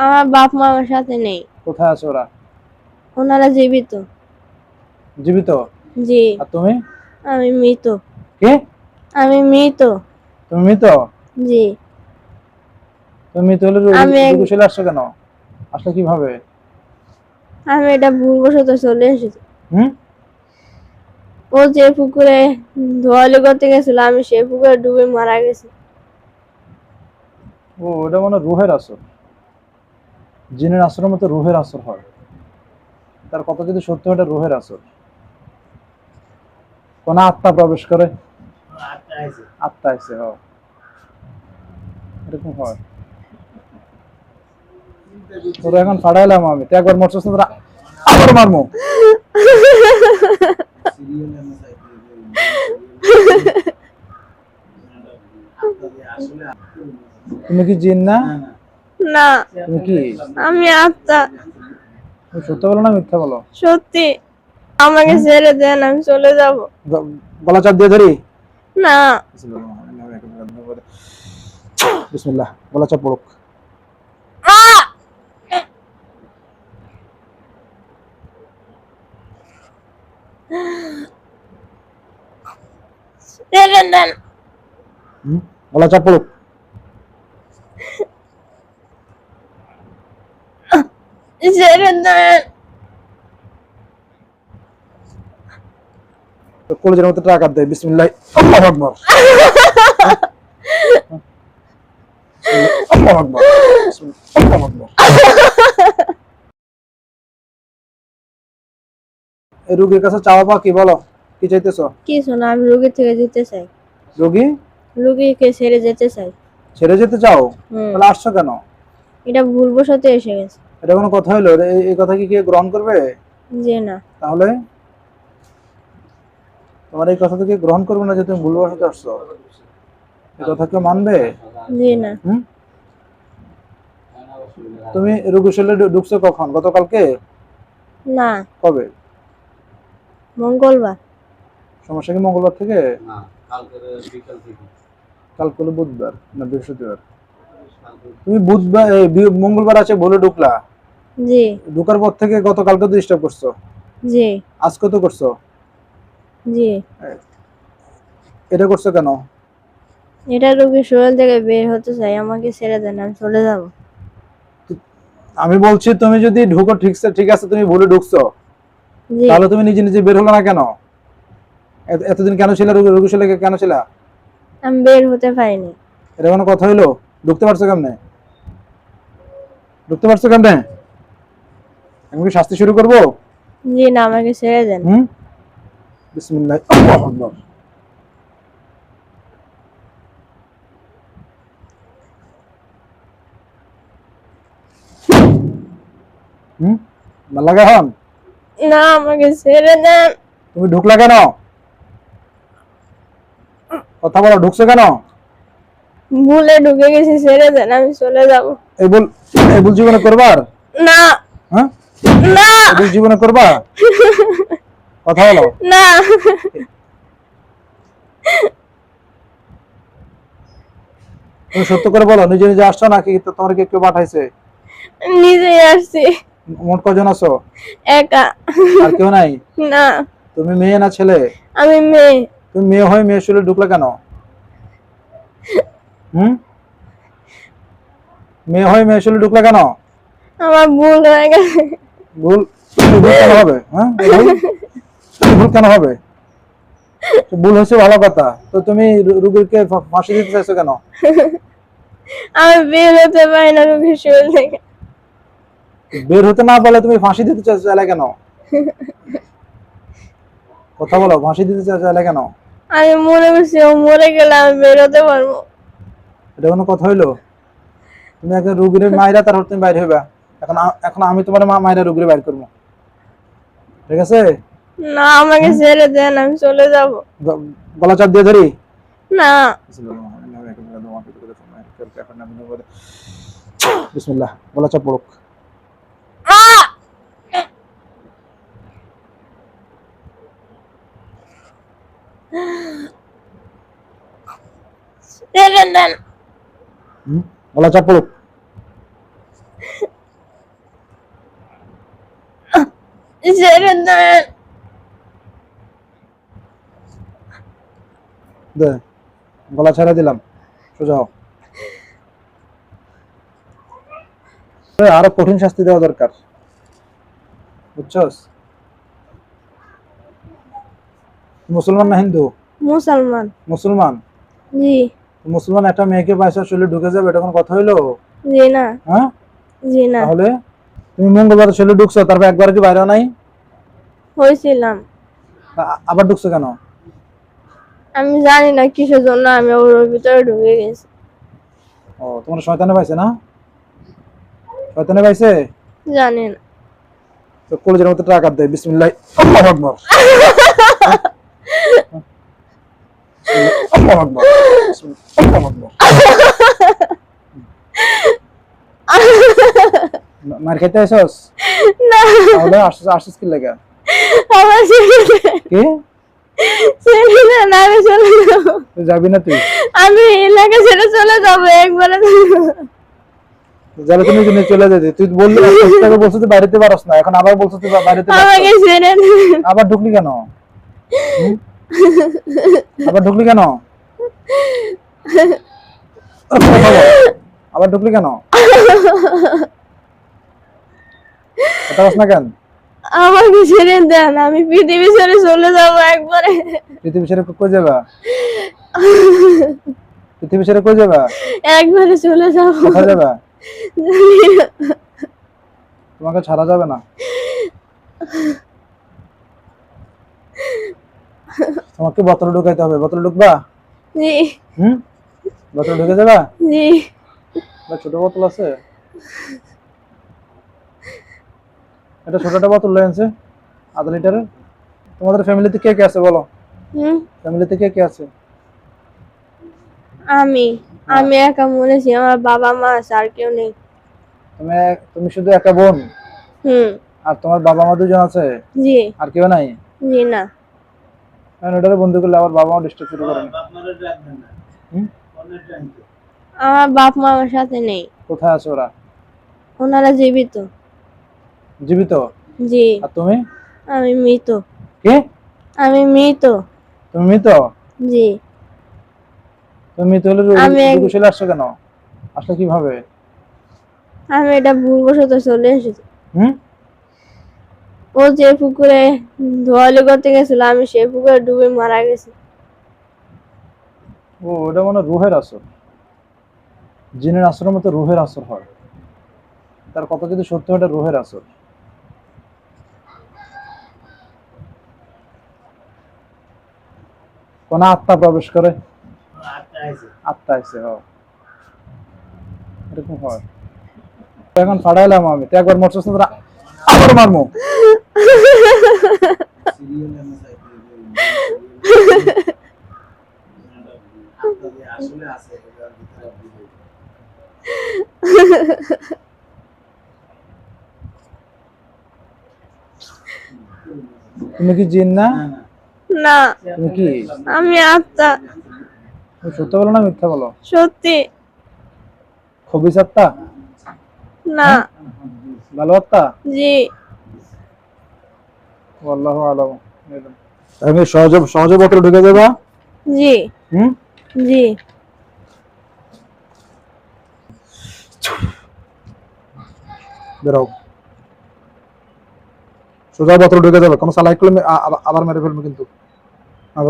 আমার বাপ মা আমার সাথে নেই। কোথায় আছে ওরা? ওনারা জীবিত। জীবিত? জি। আর তুমি? আমি মৃত। কি? আমি মৃত। তুমি মৃত? জি। তুমি মৃত হলে আমি এক- চলে আসছো কেন? আসলে কীভাবে? আমি এটা ভুলবশত চলে এসেছি। হুম? ও যে পুকুরে ধোয়ালি করতে গেছিল আমি সেই পুকুরে ডুবে মারা গেছি। ও ওটা মানে রুহের আসর। জিনের আসরের মতো রুহের আসর হয়। তার কথা যদি সত্যি হয়, এটা রুহের আসর। কোন আত্মা প্রবেশ করে? আত্মা আছে হ। এরকম হয়। এখন ফাড়াইলাম আমি। একবার আবার তুমি কি জিন না। না। কি? আমি আত্মা। সত্য বলো না মিথ্যা বলো? সত্যি। আমাকে ছেড়ে দেন আমি চলে যাব। গলা চাপ দিয়ে ধরি? না। বিসমিল্লাহ গলা চাপ পড়ুক। ছেড়ে দেন? গলা চাপ পড়ুক। ছেড়ে দেন কলেজের মতো টাকা দেয় বিসমিল্লাহ আল্লাহু আকবার আল্লাহু আকবার আল্লাহু আকবার রোগীর কাছে চাওয়া পাওয়া কি বলো কি চাইতেছো কিছু না আমি রুগী থেকে যেতে চাই রোগী রুগীকে ছেড়ে যেতে চাই ছেড়ে যেতে চাও তাহলে আসছো কেন এটা ভুলবশত এসে গেছে এটা কোনো কথা হলো এই- কথা কি কেউ গ্রহণ করবে? যে না। তাহলে? তোমার এই কথা কেউ গ্রহণ করবে না যে তুমি ভুলবশত আসছো। এই কথা কেউ মানবে? যে না। তুমি রোগী শরীরে ঢু- ঢুকছো কখন? গতকালকে? না। কবে? মঙ্গলবার। সমস্যা কি মঙ্গলবার থেকে? না কালকের বিকাল থেকে। কালকে বুধবার না বৃহস্পতিবার? তুমি বুধবার মঙ্গলবার আছে বলে ঢুকলা। জি। ঢুকার পর থেকে গতকালকে তো ডিস্টার্ব করছ। জি। আজকে তো করছ। জি। এটা করছ কেন? এটা রুগীর শরীর থেকে বের হতে চাই আমাকে ছেড়ে দেন আমি চলে যাব। আমি বলছি তুমি যদি ঢুকো ঠিক ঠিক আছে তুমি ভুলে ঢুকছো। তাহলে তুমি নিজে নিজে বের হলো না কেন? এত- এতদিন কেন ছিল রোগী রোগী শরীরে কেন ছিল? আমি বের হতে পারিনি। এটা কোনো কথা হইল? ঢুকতে পারছ কেমনে? ঢুকতে পারছ কেমনে? আমি কি শাস্তি শুরু করব? জি না আমাকে ছেড়ে দেন। হুম? বিসমিল্লাহ আল্লাহু আকবার। হুম? ভালো লাগে এখন না আমাকে ছেড়ে দেন। তুমি ঢুকলা কেন? কথা বলো ঢুকছো কেন? ভুলে ঢুকে গেছি ছেড়ে দেন আমি চলে যাব। এই ভুল জীবনে করবার? না। হ্যাঁ? না। ভুল জীবনে করবা কথা বলো। না। তুমি সত্য করে বলো নিজে নিজে আসছো নাকি তো তোমার কে কেউ পাঠাইছে? নিজেই আসছি। মোট কজন আছো? একা। আর কেউ নাই? না। তুমি মেয়ে না ছেলে? আমি মেয়ে। তুমি মেয়ে হয়ে মেয়ে শুলে ঢুকলে কেন? হুম? মেয়ে হয়ে মেয়ে শুলে ঢুকলে কেন? আমার ভুল হয়ে গেছে। ভুল? ভুল কেন হবে? হ্যাঁ ভুল? কেন হবে? ভুল হয়েছে ভালো কথা। তো তুমি রুগীকে ফাঁসি দিতে চাইছো কেন? আমি বের হতে পারি না রুগীর শরীর থেকে বের হতে না পারলে তুমি ফাঁসি দিতে চাইছো চাইলে কেন? কথা বলো ফাঁসি দিতে চাইছো চাইলে কেন? আমি মনে করছি ও মরে গেলে আমি বের হতে পারব। এটা কোনো কথা হইল? তুমি এখন রুগীর মায়েরা তারপর তুমি বাইর হইবা। এখন এখন আমি তোমার মা মায়েরা রুগীর বাইর করব। ঠিক আছে? না আমাকে ছেড়ে দেন আমি চলে যাব। গলা চাপ দিয়ে ধরি? না। বিসমিল্লাহ গলা চাপ পড়ুক। मला चापळू দে গলা ছাড়া দিলাম। সোজা আরও কঠিন শাস্তি দেওয়া দরকার। বুঝছস? মুসলমান না হিন্দু? মুসলমান। মুসলমান? জি। মুসলমান একটা মেয়েকে পয়সা চলে ঢুকে যাবে এটা কোনো কথা হইল? জি না। হ্যাঁ? জি না। তাহলে তুমি মঙ্গলবার চলে ঢুকছো তারপর একবার কি বাইরে নাই? হয়েছিলাম। আবার ঢুকছো কেন? আমি জানি না কিসের জন্য আমি ওর ভিতরে ঢুকে গেছি। ও তোমার শয়তানে পাইছে না? শয়তানে পাইছে? জানি না। তো কলেজের মধ্যে টাকা দেয় বিসমিল্লাহ আল্লাহু আকবার আল্লাহু আকবার বিসমিল্লাহ, আল্লাহু আকবার মা- মার খেতে আইছস না। তাহলে আসছিস আসছিস কি লাগে? আমার দেন কি? ছেড়ে দেন আমি চলে যাব। যাবি না তুই? আমি এলাকা ছেড়ে চলে যাব একবারে। যাহলে তুমি কিন্তু চলে যেতে। তুই বললি তোকে বলছিস তুই বাড়িতে পারস না। এখন আবার বলছিস তুই বাড়িতে। আমাকে ছেড়ে আবার ঢুকলি কেন? আবার ঢুকলি কেন? আবার ঢুকলি কেন? কথা বলছ না কেন? আমাকে ছেড়ে দেন আমি পৃথিবী ছেড়ে চলে যাব একবারে। পৃথিবী ছেড়ে কই যাবা? পৃথিবী ছেড়ে কই যাবা? একবারে চলে যাব। কোথায় যাবা? তোমাকে ছাড়া যাবে না। তোমাকে বোতলে ঢুকাইতে হবে। বোতলে ঢুকবা? জি। হুম? বোতলে ঢুকে যাবা? জি। ছোট বোতল আছে? এটা ছোটটা বোতল লেনছে আধা লিটারের। তোমাদের ফ্যামিলিতে কে কে আছে বলো? হুম? ফ্যামিলিতে কে কে আছে? আমি। আমি একা মরেছি আমার বাবা মা আছে আর কেউ নেই। তুমি তুমি শুধু একা বোন? হুম। আর তোমার বাবা মা দুজন আছে? জি। আর কেউ নাই? জি না। কারণ ওটারে বন্ধু করলে আবার বাবা মা ডিস্টার্ব শুরু করেন আমার বাপ মা আমার সাথে নেই। কোথায় আছে ওরা? ওনারা জীবিত। জীবিত? জি। আর তুমি? আমি মৃত। কি? আমি মৃত। তুমি মৃত? জি। তুমি মৃত হলে আমি এক- আসছো কেন? আসলে কীভাবে? আমি এটা ভুলবশত চলে এসেছি। হুম? ও যে পুকুরে ধোয়ালি করতে গেছিল আমি সেই পুকুরে ডুবে মারা গেছি। ও ওটা মানে রুহের আসর। জিনের আসরের মতো রুহের আসর হয়। তার কথা যদি সত্য হয়, রুহের আসর। কোন আত্মা প্রবেশ করে? আছে আত্মা হ। এরকম হয়। এখন ফাড়াইলাম আমি। তো একবার তোরা আবার মারমু। তুমি কি জিন না? না। তুমি কি? আমি আত্মা। তুমি সত্য বলো না মিথ্যা বলো? সত্যি। খবিস আত্মা? না। ভালো আত্মা জি। আল্লাহ আলম। আমি সহজে সহজে বোতলে ঢুকে দেবা জি। হুম? জি। বেরাও সোজা বোতল ঢুকে যাবে। কোনো সালাই করলে আবার মেরে ফেলবে কিন্তু।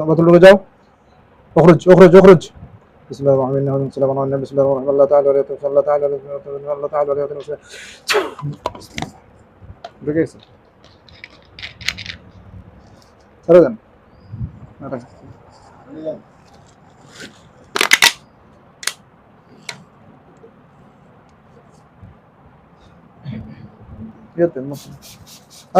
বোতল ঢুকে যাও। ওখরুজ ওখরুজ ওখরুজ। بسم الله الرحمن الرحيم. بسم الله الرحمن الرحيم بسم الله الرحمن الرحيم. الله تعالى ولي الله تعالى ولي الله تعالى ولي الله تعالى సరే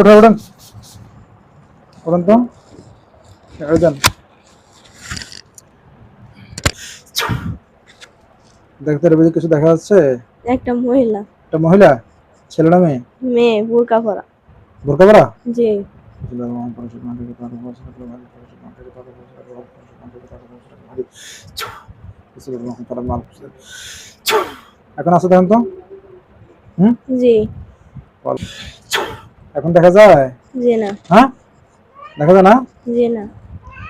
ఉడండి ఉడంతో ఉడండి দেন দেখতে কিছু দেখা যাচ্ছে? একটা মহিলা। একটা মহিলা? ছেলে না মেয়ে মেয়ে বোরকা পরা। বোরকা পরা? জি। এখন আছে দেখেন তো? হুম? জি। এখন দেখা যায়? জি না। হ্যাঁ? দেখা যায় না? জি না।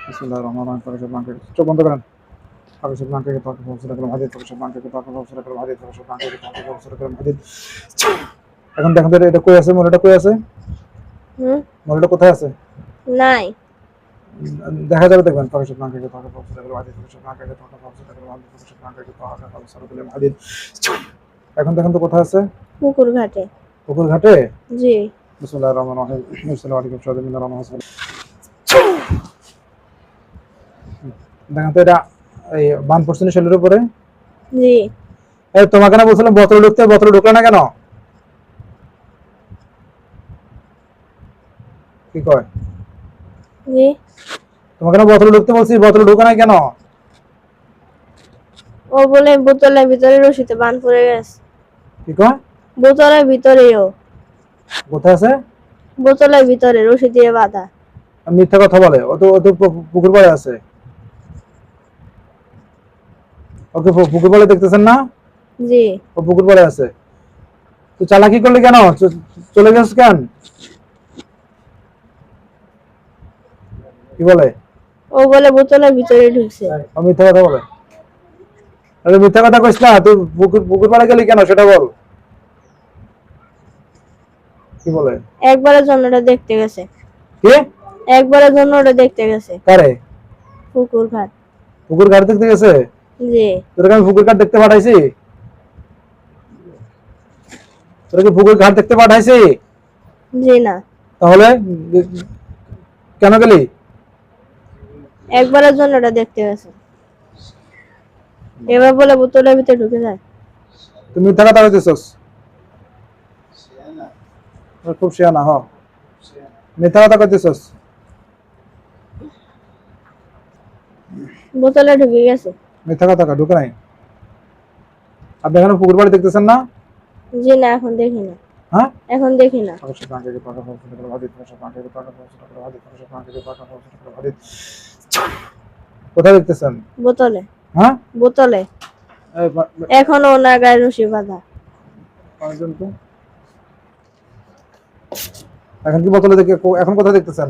বিসমিল্লাহির রহমানির রহিম। চোখ বন্ধ করেন। হাদিদ এখন দেখেন তো এটা কই আছে? মনেটা কই আছে? হুম? মনেটা কোথায় আছে? নাই। দেখা যাবে দেখবেন পাকিস্তান ব্যাংকে তাকে পৌঁছে রাখলাম হাদিদ পাকিস্তান ব্যাংকে তাকে পৌঁছে রাখলাম হাদিদ পাকিস্তান ব্যাংকে তাকে পৌঁছে রাখলাম হাদিদ। এখন দেখেন তো কোথায় আছে? পুকুর ঘাটে পুকুর ঘাটে জি। বিসমিল্লাহির রহমানির রহিম। আসসালামু আলাইকুম শাহাদাত মিনার রহমান দেখেন তো এটা এই বান পড়ছে না শরীরের উপরে? জি। এই তোমাকে না বলছিলাম বোতলে ঢুকতে বোতলে ঢুকলে না কেন? কি কয়? জি। তোমাকে না বোতলে ঢুকতে বলছি বোতলে ঢুকে না কেন? ও বলে বোতলের ভিতরে রশিতে বান পড়ে গেছে। কি কয়? বোতলের ভিতরেও। কোথায় আছে? বোতলের ভিতরে রশি দিয়ে বাঁধা। মিথ্যা কথা বলে ও তো পুকুর পাড়ে আছে। ওকে পুকুর পাড়ে দেখতেছেন না? জি। ও পুকুর পাড়ে আছে। তো চালাকি করলে কেন? চলে গেছ কেন? কি বলে? ও বলে বোতলের ভিতরে ঢুকছে। ও মিথ্যা কথা বলে। আরে মিথ্যা কথা কইস না তুই পুকুর পুকুর পাড়ে গেলি কেন? সেটা বল। কি বলে? একবারের জন্য ওটা দেখতে গেছে। কি? একবারের জন্য ওটা দেখতে গেছে। কারে? পুকুর ঘাট। পুকুর ঘাট দেখতে গেছে? জি। তোরা আমি পুকুর ঘাট দেখতে পাঠাইছি? তোরা কি দেখতে পাঠাইছি? জি না। তাহলে কেন গেলি? একবারের জন্য ওটা দেখতে গেছে এবার বলে বোতলের ভিতরে ঢুকে যায়। তুই মিথ্যা কথা কইতেছস খুব শিয়ানা হ। মিথ্যা কথা কইতেছস বোতলে ঢুকে গেছে। মিথ্যা কথা ঢুকে নাই? আপনি এখানে পুকুর বাড়ি দেখতেছেন না? জি না এখন দেখি না। হ্যাঁ? এখন দেখি না। কোথায় দেখতেছেন? বোতলে। হ্যাঁ? বোতলে। ওনার গায়ে রশি বাঁধা। এখন কি বোতলে দেখে এখন কোথায় দেখতেছেন?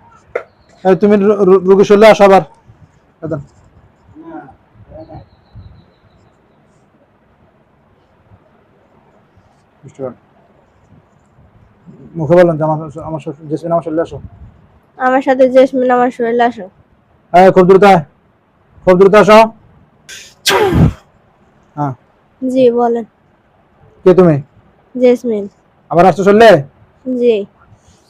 তুমি রোগী শরীরে আসো আবার। মুখে বললেন যে আমার আমার জেসমিন আমার শরীরে আসো। আমার সাথে জেসমিন আমার শরীরে আসো। হ্যাঁ খুব দ্রুত আয়। খুব দ্রুত আসো। হ্যাঁ। জি বলেন। কে তুমি? জেসমিন। আবার আসছো শরীরে জি।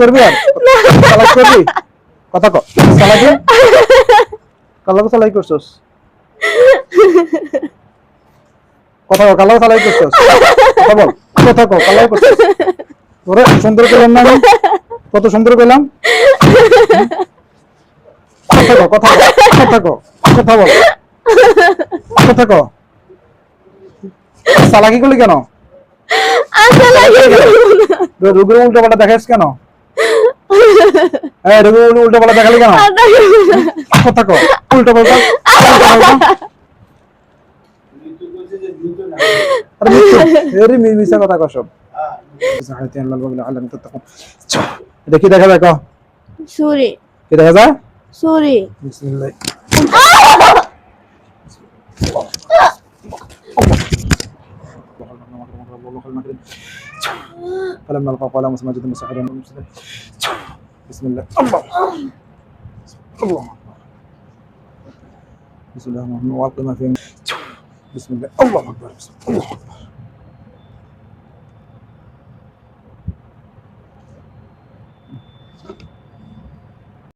করবি আর? চালাকি করবি? কথা কো। চালাকি কালাকে চালাই করছস। কথা কো কালাকে চালাই করছস। কথা বল। কথা কো কালাই করছস। ওরে সুন্দর পেলাম না কত সুন্দর পেলাম কথা কো কথা কো কথা কো কথা বল। কথা কো। চালাকি করলি কেন? রুগীর উল্টো পাল্টা দেখাইস কেন? হ্যাঁ রুগীর উল্টো পাল্টা দেখালি কেন? কথা কো উল্টো পাল্টা এটা কি দেখা যায় কো দেখা যায়? ছুরি। বিসমিল্লাহ। فلما القى قال موسى ما جد مسحر بسم الله. الله. الله. بسم الله الرحمن الرحيم. والق ما بسم الله. الله أكبر. بسم الله أكبر.